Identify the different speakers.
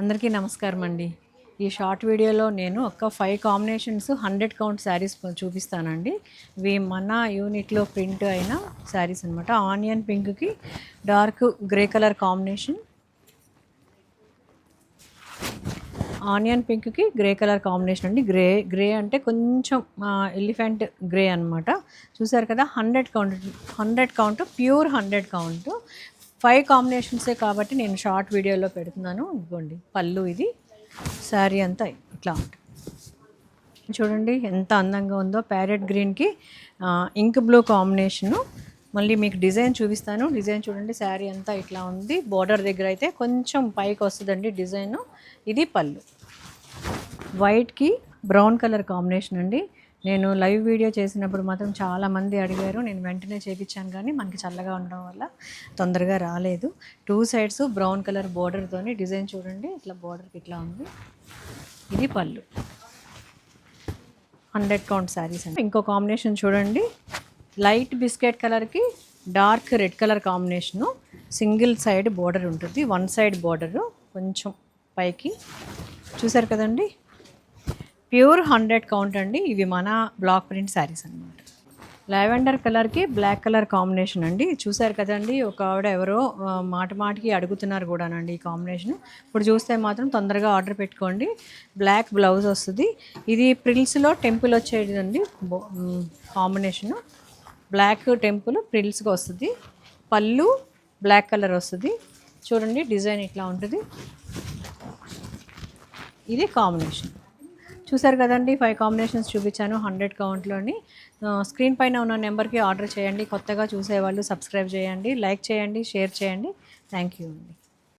Speaker 1: అందరికీ నమస్కారం అండి ఈ షార్ట్ వీడియోలో నేను ఒక five combinations hundred count saris చూపిస్తానండి. ఇవి మన యూనిట్లో ప్రింట్ అయిన శారీస్ అనమాట ఆనియన్ పింక్కి dark grey colour combination onion పింక్కి గ్రే కలర్ కాంబినేషన్ అండి. గ్రే గ్రే అంటే కొంచెం ఎలిఫెంట్ గ్రే అనమాట చూసారు కదా hundred count hundred count pure hundred count five కాంబినేషన్సే కాబట్టి నేను షార్ట్ వీడియోలో పెడుతున్నాను. ఇదిగోండి పళ్ళు ఇది శారీ అంతా ఇట్లా ఉంటుంది చూడండి ఎంత అందంగా ఉందో. ప్యారెట్ గ్రీన్కి ఇంక్ బ్లూ కాంబినేషను. మళ్ళీ మీకు డిజైన్ చూపిస్తాను. డిజైన్ చూడండి శారీ అంతా ఇట్లా ఉంది. బోర్డర్ దగ్గర అయితే కొంచెం పైకి వస్తుందండి డిజైన్. ఇది పళ్ళు. వైట్కి బ్రౌన్ కలర్ కాంబినేషన్ అండి. నేను లైవ్ వీడియో చేసినప్పుడు మాత్రం చాలామంది అడిగారు. నేను వెంటనే చేపించాను కానీ మనకి చల్లగా ఉండడం వల్ల తొందరగా రాలేదు. టూ సైడ్స్ బ్రౌన్ కలర్ బోర్డర్తోని డిజైన్ చూడండి. ఇట్లా బోర్డర్కి ఇట్లా ఉంది. ఇది పళ్ళు. హండ్రెడ్ కౌంట్ శారీస్ అండి. ఇంకో కాంబినేషన్ చూడండి. లైట్ బిస్కెట్ కలర్కి dark red colour combination single side border ఉంటుంది. వన్ సైడ్ బోర్డరు కొంచెం పైకి. చూసారు కదండి? ప్యూర్ హండ్రెడ్ కౌంట్ అండి. ఇవి మన బ్లాక్ ప్రింట్ శారీస్ అనమాట లావెండర్ కలర్కి బ్లాక్ కలర్ కాంబినేషన్ అండి. చూసారు కదండి ఒక ఆవిడ ఎవరో మాట మాటికి అడుగుతున్నారు కూడానండి ఈ కాంబినేషన్. ఇప్పుడు చూస్తే మాత్రం తొందరగా ఆర్డర్ పెట్టుకోండి. బ్లాక్ బ్లౌజ్ వస్తుంది. ఇది ప్రిల్స్లో టెంపుల్ వచ్చేదండి. కాంబినేషను. బ్లాక్ టెంపుల్ ప్రిల్స్గా వస్తుంది. పళ్ళు బ్లాక్ కలర్ వస్తుంది. చూడండి డిజైన్ ఇట్లా ఉంటుంది. ఇది కాంబినేషన్. చూసారు కదండి ఫైవ్ కాంబినేషన్స్ చూపించాను హండ్రెడ్ కౌంట్లోని స్క్రీన్ పైన ఉన్న నెంబర్కి ఆర్డర్ చేయండి కొత్తగా చూసేవాళ్ళు సబ్స్క్రైబ్ చేయండి లైక్ చేయండి షేర్ చేయండి. థ్యాంక్ యూ అండి.